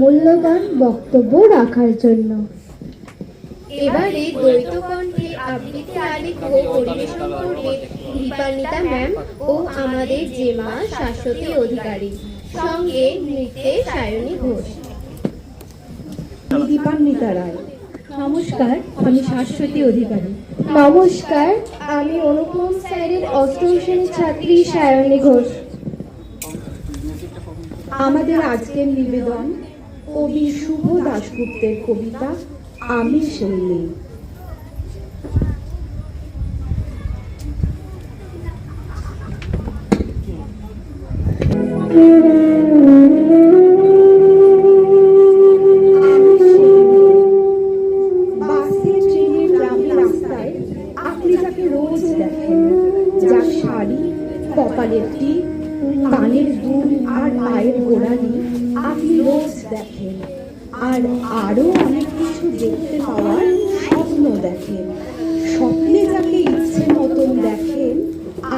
মূল্যবান বক্তব্য রাখার জন্য। এবারে দ্বৈত কণ্ঠে আবৃত্তি আলেখ্য পরিবেশন করবে দীপান্বিতা ম্যাম ও আমাদের জেমা শাশ্বতী অধিকারী। সঙ্গে নৃত্যে সায়নী ঘোষ। দীপান্বিতা রায়। নমস্কার আমি শাশ্বতী অধিকারী। নমস্কার আমি অনুপম স্যারের অষ্টম শ্রেণির ছাত্রী সায়নী ঘোষ। আমাদের আজকের নিবেদন কবি শুভ দাশগুপ্তের কবিতা আমি সেই মেয়ে কানের দুল আর পায়ের গোড়ালি আপনি রোজ দেখেন। আর আরও অনেক কিছু দেখতে পাওয়ার স্বপ্ন দেখেন। স্বপ্নে যাকে ইচ্ছে মতন দেখেন,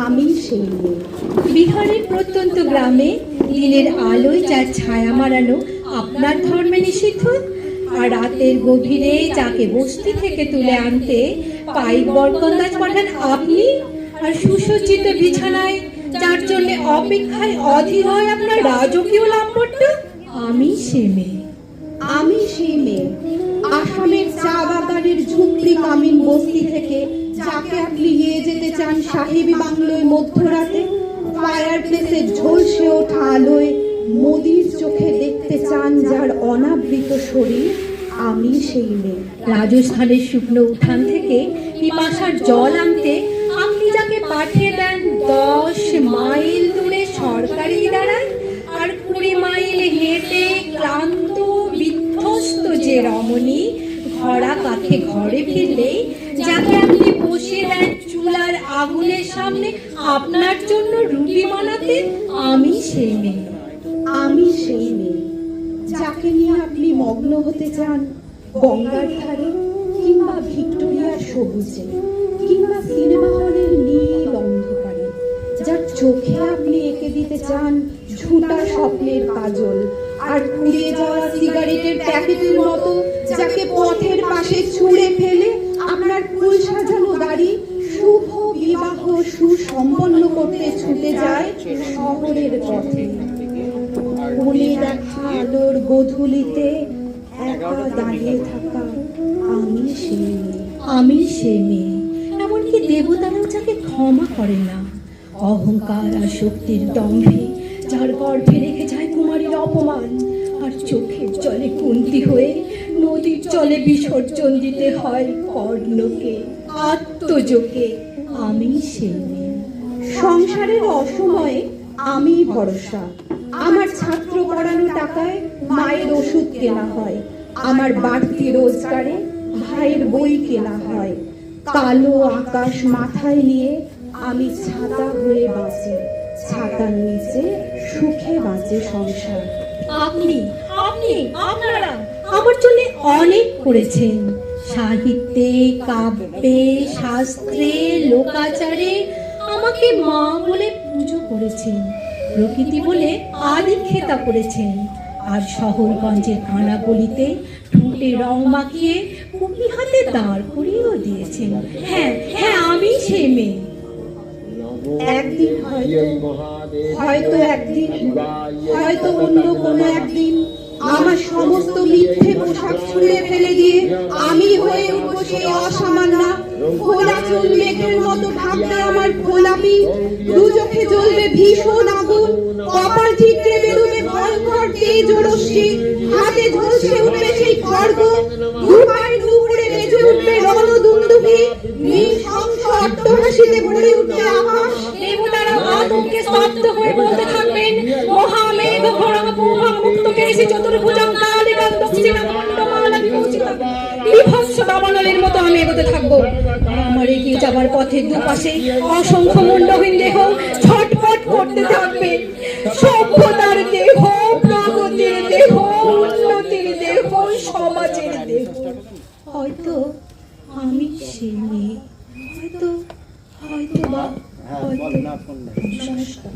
আমি সেই বিহারের প্রত্যন্ত গ্রামে দিনের আলোয় যার ছায়া মারানো আপনার ধর্মে নিষিদ্ধ, আর রাতের গভীরে যাকে বস্তি থেকে তুলে আনতে পাইক বরকন্দাজ পাঠান আপনি, আর সুসজ্জিত বিছানায় যার জন্য অপেক্ষায় অধীর হয় আপনার রাজকীয় লাম্পট্য আমি সে মেয়ে। আমি সেই মেয়ে। আসামের চা বাগানের ঝুপড়ি কামিন বস্তি থেকে যাকে আপনি নিয়ে যেতে চান সাহেবী বাংলোয় মধ্যরাতে ফায়ার প্লেসে ঝলসে ওঠা আলোয় মোদির চোখে দেখতে চান যার অনাবৃত শরীর, আমি সেই মেয়ে। রাজস্থানের শুকনো উঠান থেকে পিপাসার জল আনতে রমণী, ঘোড়া কাছে ঘরে ফিরলেই যাকে আপনি বসিয়ে দেন চুলার আগুনের সামনে, আপনার জন্য রুটি বানাতে আমি সেই মেয়ে। আমি সেই মেয়ে, যাকে নিয়ে আপনি মগ্ন হতে চান, গঙ্গার ধারে কিংবা ভিক্টোরিয়ার সবুজে, কিংবা সিনেমা হলের নীল অন্ধকারে, যার চোখে আপনি এঁকে দিতে চান ঝুটা স্বপ্নের কাজল, আর পুড়িয়ে যাওয়া সিগারেটের প্যাকেটের মতো যাকে পথের পাশে ছুঁড়ে ফেলে আপনার ফুল সাজানো গাড়ি শুভ বিবাহ সুসম্পন্ন করতে ছুটে যায় শহরের পথে আলোর গধূলিতে একা দাঁড়িয়ে থাকা আমি মেয়ে। আমি সে মেয়ে এমনকি দেবতারাও যাকে ক্ষমা করে না অহংকার আর শক্তির দম্ভে যার গর্ভে রেখে যায় কুমারীর অপমান, আর চোখের জলে কুন্তি হয়ে নদীর জলে বিসর্জন দিতে হয় কর্ণকে আত্মযোগে আমি সে সংসারের অসময়ে আমি ভরসা। আমার ছাত্র পড়ানো টাকায় মায়ের ওষুধ কেনা হয়। আমার বাড়তি রোজগারে ভাইয়ের বই কেনা হয়। কালো আকাশ মাথায় নিয়ে আমি ছাতা হয়ে বাঁচি। ছাতার নিচে সুখে বাঁচে সংসার। আপনি আপনি, আপনারা আমার জন্য অনেক করেছেন। সাহিত্যে, কাব্যে, শাস্ত্রে, লোকাচারে আমাকে মা বলে পুজো করেছেন, প্রকৃতি বলে আদিক্ষেতা করেছেন। আর শহরগঞ্জের আনাগলিতে ঠুঁটে রং মাখিয়ে কুপি হাতে দাঁড় করিয়েও দিয়েছেন। হ্যাঁ হ্যাঁ আমি সে মেয়ে। একদিন হয়তো হয়তো একদিন, হয়তো অন্য কোনো একদিন আমার সমস্ত মিথ্যে পোশাক ছুঁড়ে ফেলে দিয়ে আমি হয়ে উঠবো সেই অসামান্যা খোলা চুল মেঘের মতো ঢাকবে আমার গোলাপি দু চোখে জ্বলবে ভীষণ আগুন। কপাল ঠিকরে বেরোবে ভয়ঙ্কর তেজ রশ্মি। হাতে ঝলসে উঠবে সেই খড়গ যাবার পথে দুপাশে অসংখ্য মুন্ডহীন দেহ ছটপট করতে থাকবে। সভ্যতার দেহ, প্রগতির দেহ, উন্নতির দেহ, সমাজের দেহ। হয়তো আমি সে মেয়ে, হয়তো হয়তো বা হয়তো নমস্কার